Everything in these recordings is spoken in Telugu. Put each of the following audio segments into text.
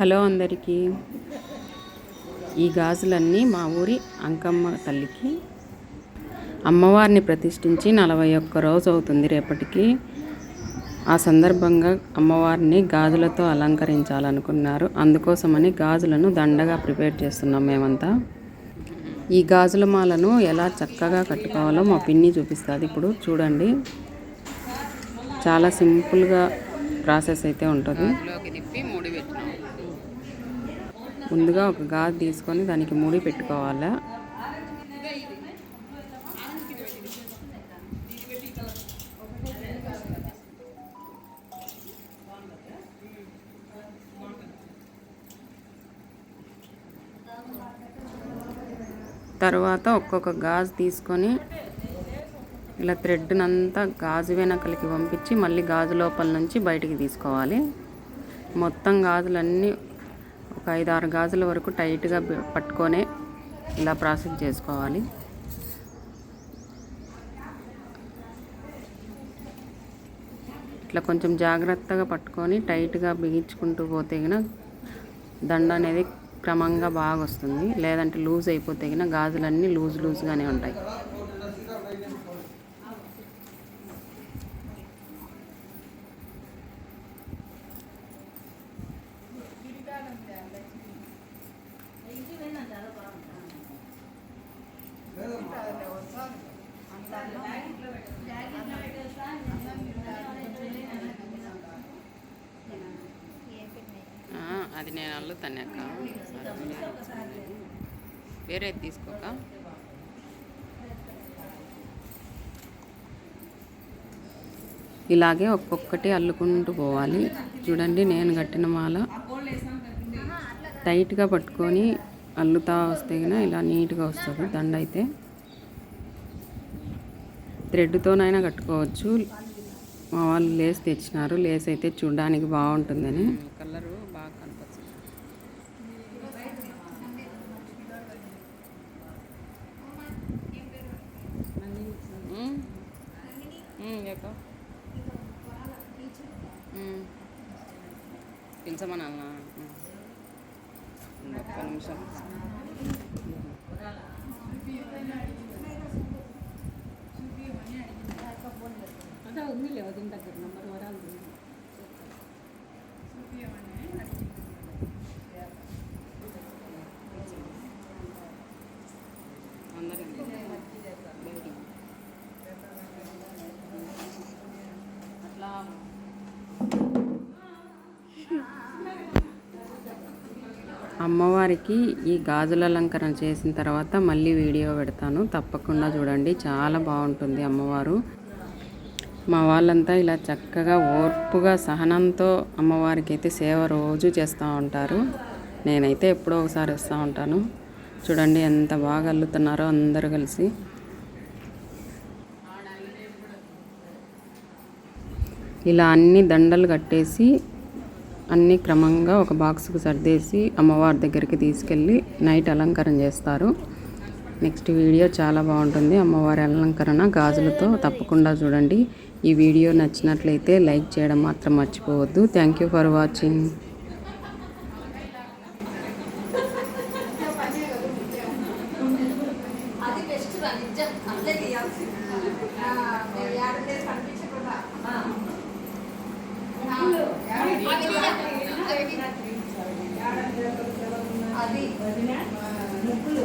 హలో అందరికీ. ఈ గాజులన్నీ మా ఊరి అంకమ్మ తల్లికి. అమ్మవారిని ప్రతిష్ఠించి నలభై ఒక్క రోజు అవుతుంది రేపటికి. ఆ సందర్భంగా అమ్మవారిని గాజులతో అలంకరించాలనుకున్నారు. అందుకోసమని గాజులను దండగా ప్రిపేర్ చేస్తున్నాం మేమంతా. ఈ గాజుల మాలను ఎలా చక్కగా కట్టుకోవాలో మా పిన్ని చూపిస్తుంది. ఇప్పుడు చూడండి. చాలా సింపుల్గా ప్రాసెస్ అయితే ఉంటుంది. ముందుగా ఒక గాజు తీసుకొని దానికి ముడి పెట్టుకోవాలి? తర్వాత ఒక్కొక్క గాజు తీసుకొని ఇలా థ్రెడ్నంతా గాజు వెనకలికి పంపించి మళ్ళీ గాజు లోపల నుంచి బయటికి తీసుకోవాలి. మొత్తం గాజులన్నీ ఒక ఐదు ఆరు గాజుల వరకు టైట్గా పట్టుకొనే ఇలా ప్రాసెస్ చేసుకోవాలి. ఇట్లా కొంచెం జాగ్రత్తగా పట్టుకొని టైట్గా బిగించుకుంటూ పోతే గిన దండ అనేది క్రమంగా బాగా వస్తుంది లేదంటే లూజ్ అయిపోతే గిన గాజులన్నీ లూజ్ లూజ్గానే ఉంటాయి. అది నేను అల్లుతాను అక్క. వేరే తీసుకోక. ఇలాగే ఒక్కొక్కటి అల్లుకుంటూ పోవాలి. చూడండి నేను కట్టిన మాల టైట్గా పట్టుకొని అల్లుతా వస్తే ఇలా నీట్గా వస్తుంది దండ అయితే థ్రెడ్తోనైనా కట్టుకోవచ్చు. మా వాళ్ళు లేస్ తెచ్చినారు. లేస్ అయితే చూడడానికి బాగుంటుందని. కలరు బాగా కనిపిస్తుంది పిలిచమన్నా ఒక్క నిమిషం. ఉంది లేవు దీని దగ్గర నెంబర్ వరాలు అట్లా అమ్మవారికి ఈ గాజుల అలంకరణ చేసిన తర్వాత మళ్ళీ వీడియో పెడతాను. తప్పకుండా చూడండి. చాలా బాగుంటుంది అమ్మవారు. మా వాళ్ళంతా ఇలా చక్కగా ఓర్పుగా సహనంతో అమ్మవారికి అయితే సేవ రోజు చేస్తూ ఉంటారు. నేనైతే ఎప్పుడో ఒకసారి వస్తూ ఉంటాను. చూడండి ఎంత బాగా అల్లుతున్నారో అందరూ కలిసి. ఇలా అన్ని దండలు కట్టేసి అన్ని క్రమంగా ఒక బాక్స్కు సర్దేసి అమ్మవారి దగ్గరికి తీసుకెళ్ళి నైట్ అలంకరణ చేస్తారు. నెక్స్ట్ వీడియో చాలా బాగుంటుంది. అమ్మవారి అలంకరణ గాజులతో తప్పకుండా చూడండి. ఈ వీడియో నచ్చినట్లయితే లైక్ చేయడం మాత్రం మర్చిపోవద్దు. థ్యాంక్ యూ ఫర్ వాచింగ్ ముగ్గులు.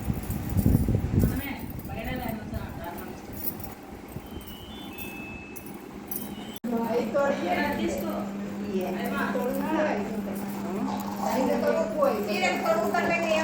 Sí, el coruja le quería